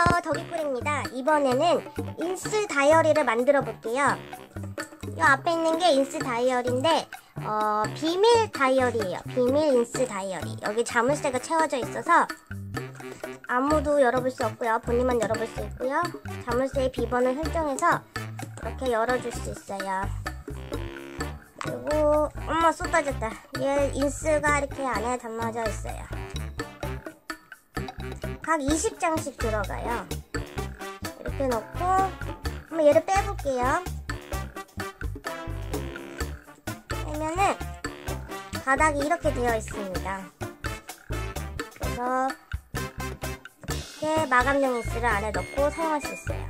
안녕하세요. 더기꿀입니다. 이번에는 인스 다이어리를 만들어 볼게요. 이 앞에 있는 게 인스 다이어리인데 어, 비밀 다이어리예요. 비밀 인스 다이어리. 여기 자물쇠가 채워져 있어서 아무도 열어볼 수 없고요. 본인만 열어볼 수 있고요. 자물쇠의 비번을 설정해서 이렇게 열어줄 수 있어요. 그리고 엄마 쏟아졌다. 얘 인스가 이렇게 안에 담아져 있어요 각 20장씩 들어가요. 이렇게 넣고 한번 얘를 빼볼게요. 빼면은 바닥이 이렇게 되어 있습니다. 그래서 이렇게 마감용 인스를 안에 넣고 사용할 수 있어요.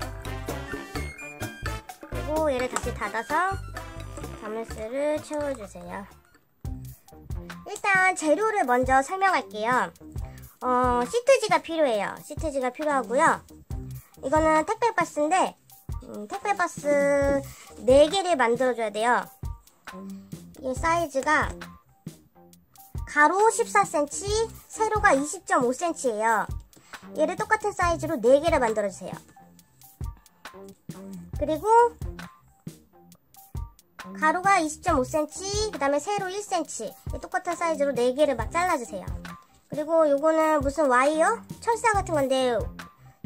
그리고 얘를 다시 닫아서 자물쇠를 채워주세요. 일단 재료를 먼저 설명할게요. 어, 시트지가 필요해요. 시트지가 필요하고요. 이거는 택배박스인데 음, 택배박스 4개를 만들어줘야 돼요. 이 사이즈가 가로 14cm, 세로가 20.5cm예요. 얘를 똑같은 사이즈로 4개를 만들어주세요. 그리고 가로가 20.5cm, 그 다음에 세로 1cm 똑같은 사이즈로 4개를 막 잘라주세요. 그리고 요거는 무슨 와이어? 철사 같은 건데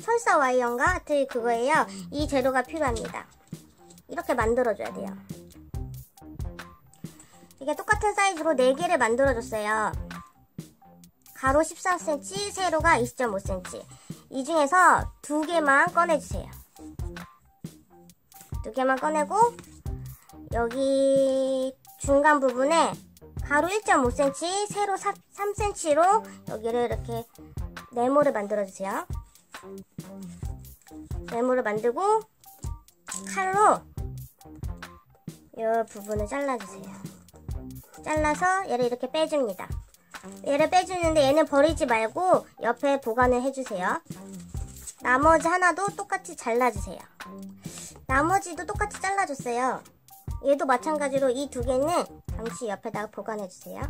철사 와이어인가? 하여튼 그거예요. 이 재료가 필요합니다. 이렇게 만들어줘야 돼요. 이게 똑같은 사이즈로 4개를 만들어줬어요. 가로 14cm, 세로가 20.5cm. 이 중에서 두 개만 꺼내주세요. 두 개만 꺼내고 여기 중간 부분에 가로 1.5cm, 세로 3cm로 여기를 이렇게 네모를 만들어주세요. 네모를 만들고 칼로 이 부분을 잘라주세요. 잘라서 얘를 이렇게 빼줍니다. 얘를 빼주는데 얘는 버리지 말고 옆에 보관을 해주세요. 나머지 하나도 똑같이 잘라주세요. 나머지도 똑같이 잘라줬어요. 얘도 마찬가지로 이 두 개는 잠시 옆에다가 보관해주세요.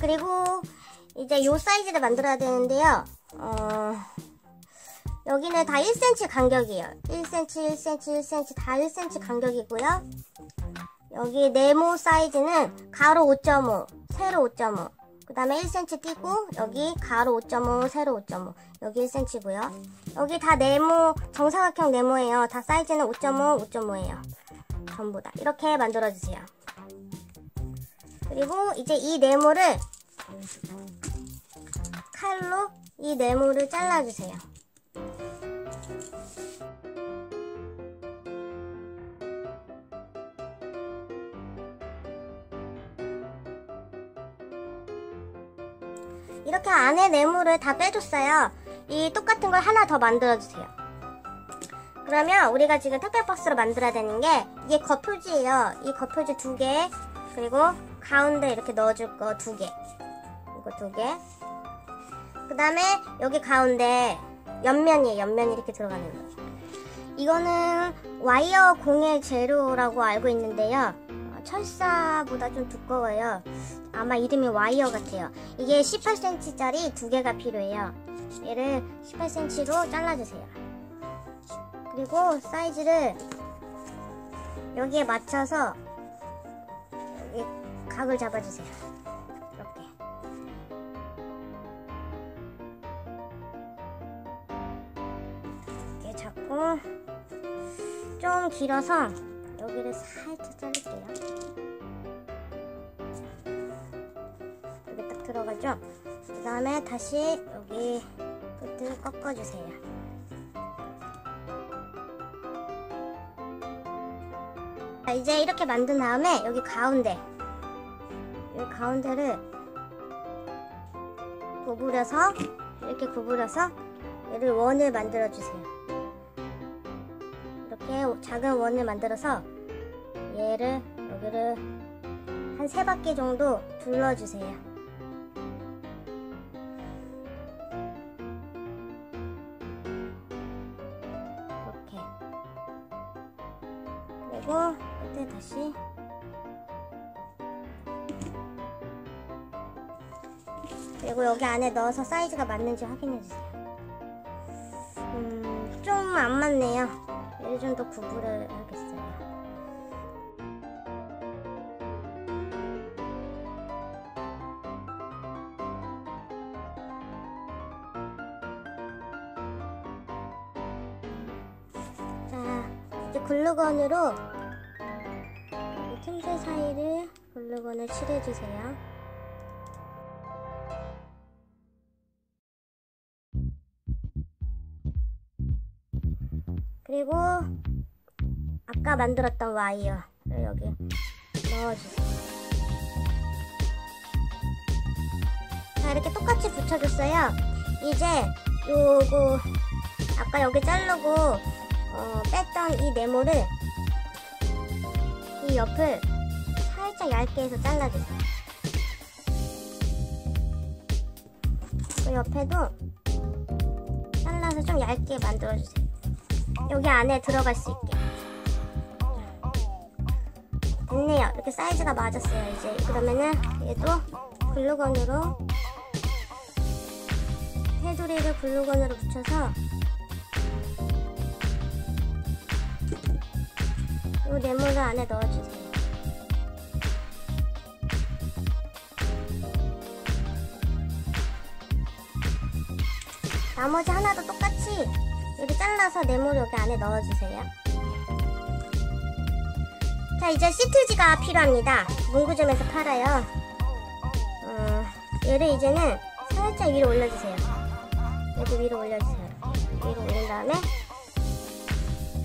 그리고 이제 요 사이즈를 만들어야 되는데요. 어, 여기는 다 1cm 간격이에요. 1cm, 1cm, 1cm 다 1cm 간격이고요. 여기 네모 사이즈는 가로 5.5, 세로 5.5. 그 다음에 1cm 띄고 여기 가로 5.5, 세로 5.5. 여기 1cm고요. 여기 다 네모, 정사각형 네모예요. 다 사이즈는 5.5, 5.5예요. 전부 다 이렇게 만들어주세요. 그리고 이제 이 네모를 칼로 이 네모를 잘라주세요. 이렇게 안에 네모를 다 빼줬어요. 이 똑같은 걸 하나 더 만들어주세요. 그러면 우리가 지금 택배박스로 만들어야 되는 게 이게 겉표지예요. 이 겉표지 두 개, 그리고 가운데 이렇게 넣어줄 거 두 개. 이거 두 개. 그 다음에 여기 가운데 옆면이에요. 옆면이 이렇게 들어가는 거. 이거는 와이어 공예 재료라고 알고 있는데요. 철사보다 좀 두꺼워요. 아마 이름이 와이어 같아요. 이게 18cm짜리 두 개가 필요해요. 얘를 18cm로 잘라주세요. 그리고 사이즈를 여기에 맞춰서 여기 각을 잡아주세요. 이렇게. 이렇게 잡고 좀 길어서 여기를 살짝 자를게요. 딱 들어가죠? 그 다음에 다시 여기 끝을 꺾어주세요. 이제 이렇게 만든 다음에 여기 가운데 여기 가운데를 구부려서 이렇게 구부려서 얘를 원을 만들어 주세요 이렇게 작은 원을 만들어서 얘를 여기를 한 세 바퀴 정도 둘러주세요 그리고 끝에 다시 그리고 여기 안에 넣어서 사이즈가 맞는지 확인해주세요 음, 좀 안 맞네요. 얘를 좀 더 구분을 하겠어요. 글루건으로 이 틈새 사이를 글루건을 칠해주세요. 그리고 아까 만들었던 와이어를 여기 넣어주세요. 자 이렇게 똑같이 붙여줬어요. 이제 요거 아까 여기 자르고 어, 뺐던 이 네모를 이 옆을 살짝 얇게 해서 잘라주세요. 그 옆에도 잘라서 좀 얇게 만들어주세요. 여기 안에 들어갈 수 있게. 됐네요. 이렇게 사이즈가 맞았어요. 이제 그러면은 얘도 글루건으로 테두리를 글루건으로 붙여서 이 네모를 안에 넣어주세요. 나머지 하나도 똑같이 이렇게 잘라서 네모를 여기 안에 넣어주세요. 자 이제 시트지가 필요합니다. 문구점에서 팔아요. 어, 얘를 이제는 살짝 위로 올려주세요. 얘도 위로 올려주세요. 위로 올린 다음에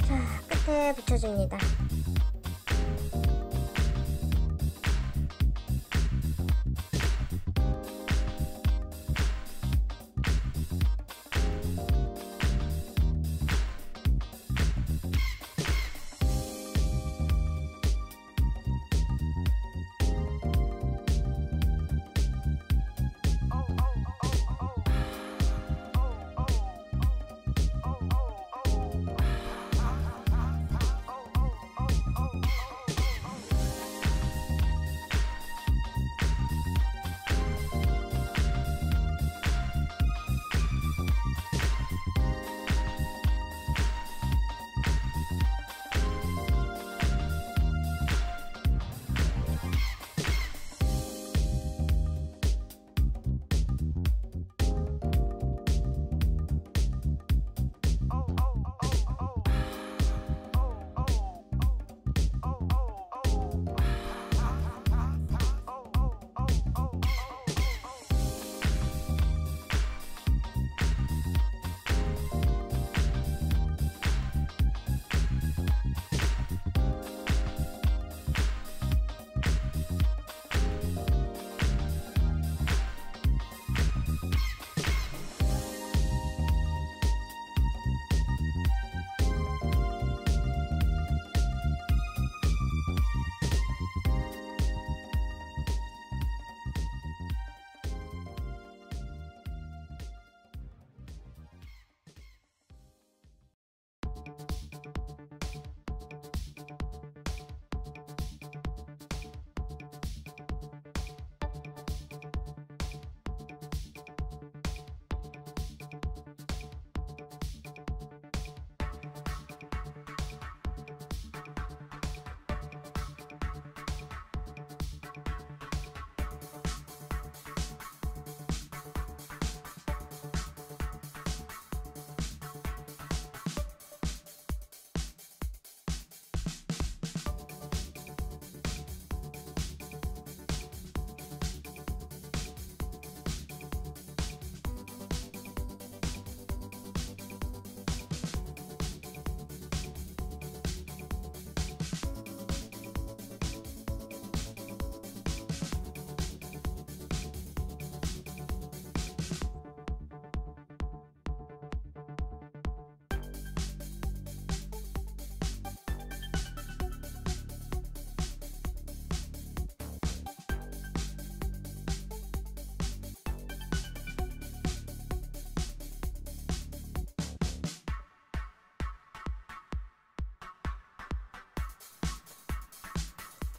자 끝에 붙여줍니다.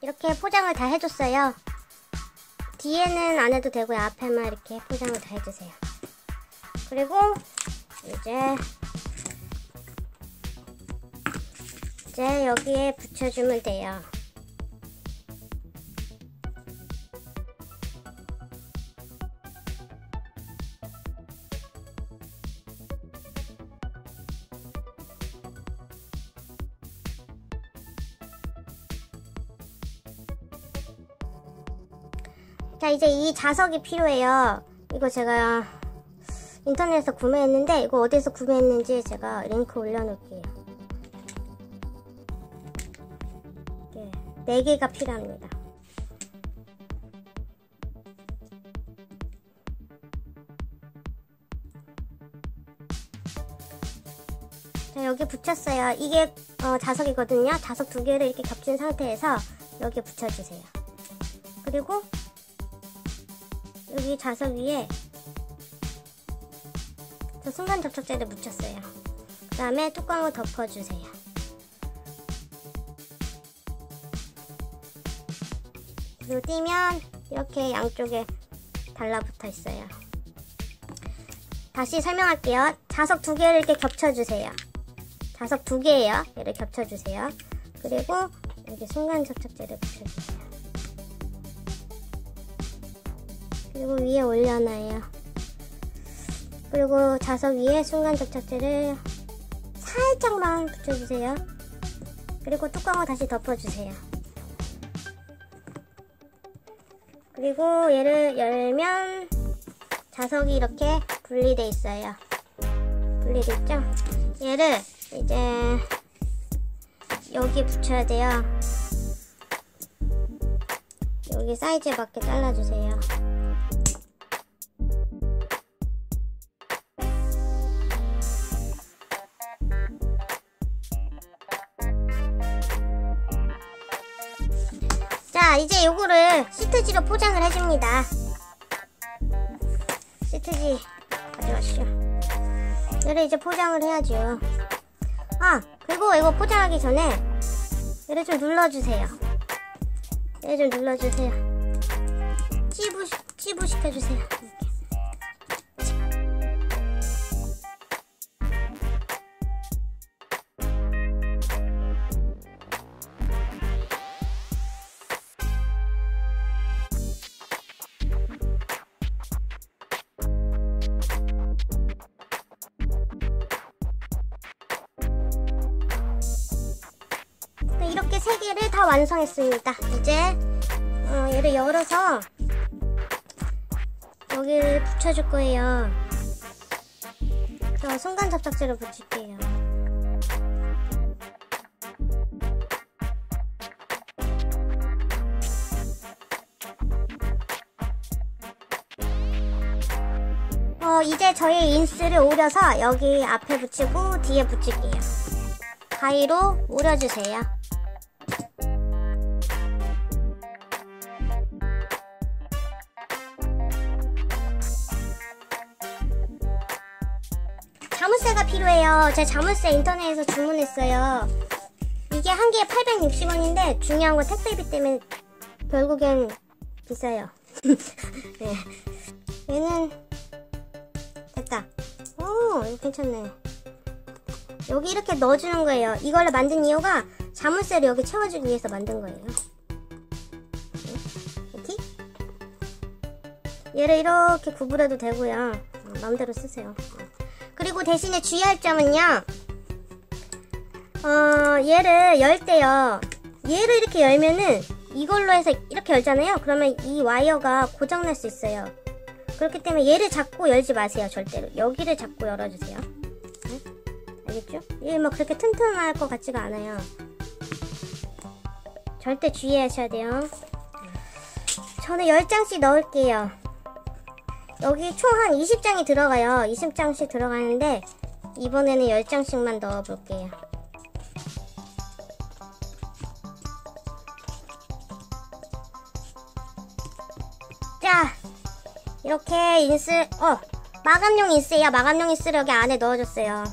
이렇게 포장을 다 해줬어요. 뒤에는 안 해도 되고요. 앞에만 이렇게 포장을 다 해주세요. 그리고 이제 이제 여기에 붙여주면 돼요. 자 이제 이 자석이 필요해요. 이거 제가 인터넷에서 구매했는데 이거 어디서 구매했는지 제가 링크 올려놓을게요. 네, 4개가 필요합니다. 자 여기 붙였어요. 이게 어, 자석이거든요. 자석 두 개를 이렇게 겹친 상태에서 여기에 붙여주세요. 그리고 여기 자석 위에 저 순간 접착제를 묻혔어요. 그 다음에 뚜껑을 덮어주세요. 그리고 띄면 이렇게 양쪽에 달라붙어 있어요. 다시 설명할게요. 자석 두 개를 이렇게 겹쳐주세요. 자석 두 개예요. 얘를 겹쳐주세요. 그리고 여기 순간 접착제를 붙여주세요. 그리고 위에 올려놔요. 그리고 자석 위에 순간 접착제를 살짝만 붙여주세요. 그리고 뚜껑을 다시 덮어주세요. 그리고 얘를 열면 자석이 이렇게 분리돼 있어요. 분리돼 있죠? 얘를 이제 여기 붙여야 돼요. 여기 사이즈에 맞게 잘라주세요. 자 이제 요거를 시트지로 포장을 해줍니다. 시트지 가져가시죠. 얘를 이제 포장을 해야죠. 아 그리고 이거 포장하기 전에 얘를 좀 눌러주세요. 얘를 좀 눌러주세요. 찌부, 찌부 시켜주세요 세 개를 다 완성했습니다. 이제 어, 얘를 열어서 여기를 붙여줄 거예요. 저 순간 접착제를 붙일게요. 어, 이제 저희 인스를 오려서 여기 앞에 붙이고 뒤에 붙일게요. 가위로 오려주세요. 제가 자물쇠 인터넷에서 주문했어요. 이게 한 개에 860원인데 중요한 건 택배비 때문에 결국엔 비싸요. 네. 얘는 됐다. 오, 괜찮네. 여기 이렇게 넣어주는 거예요. 이걸로 만든 이유가 자물쇠를 여기 채워주기 위해서 만든 거예요. 이렇게 얘를 이렇게 구부려도 되고요. 어, 마음대로 쓰세요. 그리고 대신에 주의할 점은요. 어, 얘를 열 때요. 얘를 이렇게 열면은 이걸로 해서 이렇게 열잖아요. 그러면 이 와이어가 고장날 수 있어요. 그렇기 때문에 얘를 잡고 열지 마세요. 절대로. 여기를 잡고 열어주세요. 네? 알겠죠? 얘 뭐 그렇게 튼튼할 것 같지가 않아요. 절대 주의하셔야 돼요. 저는 10장씩 넣을게요. 여기 총 한 20장이 들어가요. 20장씩 들어가는데 이번에는 10장씩만 넣어볼게요. 자, 이렇게 인스, 어, 마감용 인스예요. 마감용 인스를 여기 안에 넣어줬어요.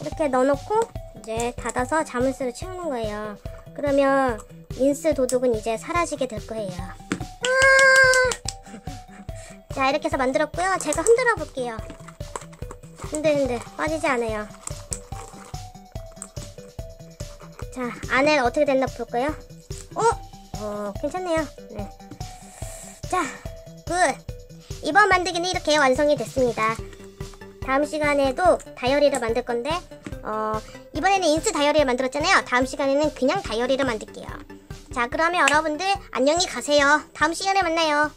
이렇게 넣어놓고 이제 닫아서 자물쇠로 채우는 거예요. 그러면 인스 도둑은 이제 사라지게 될 거예요. 아! 자, 이렇게 해서 만들었고요. 제가 흔들어 볼게요. 흔들 흔들 빠지지 않아요. 자, 안에 어떻게 됐나 볼까요? 어? 어, 괜찮네요. 네. 자, 굿. 이번 만들기는 이렇게 완성이 됐습니다. 다음 시간에도 다이어리를 만들 건데, 어, 이번에는 인스 다이어리를 만들었잖아요. 다음 시간에는 그냥 다이어리를 만들게요. 자, 그러면 여러분들 안녕히 가세요. 다음 시간에 만나요.